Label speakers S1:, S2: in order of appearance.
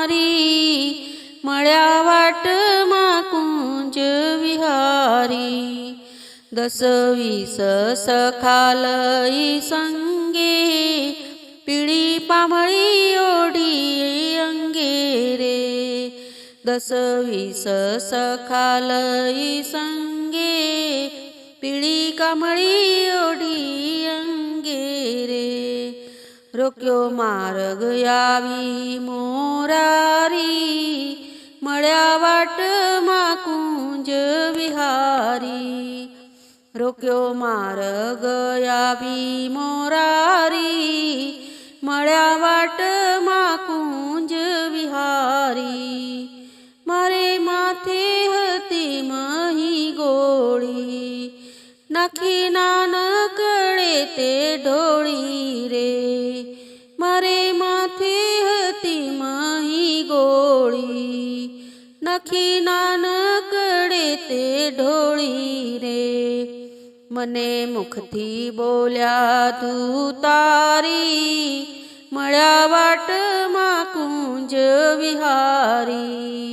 S1: मारी मळ्या वाट माकुंज विहारी. दसवीस सखालई संगे पिळी पामळी ओढी अंगे रे. दसवीस सखालई संगे पिळी कामळी રોક્યો માર્ગ આવી મોરારી, મળ્યા વાટમાં કુંજ વિહારી. રોક્યો માર્ગ આવી મોરારી, મળ્યા વાટમાં કુંજ વિહારી. મારે માથે હતી મહી ગોળી, નાખી નાનકડે તે ઢોળી રે. નખી નાનકડે તે ઢોળી રે. મને મુખથી બોલ્યા તું તારી મળ્યા વાટમાં કુંજ વિહારી.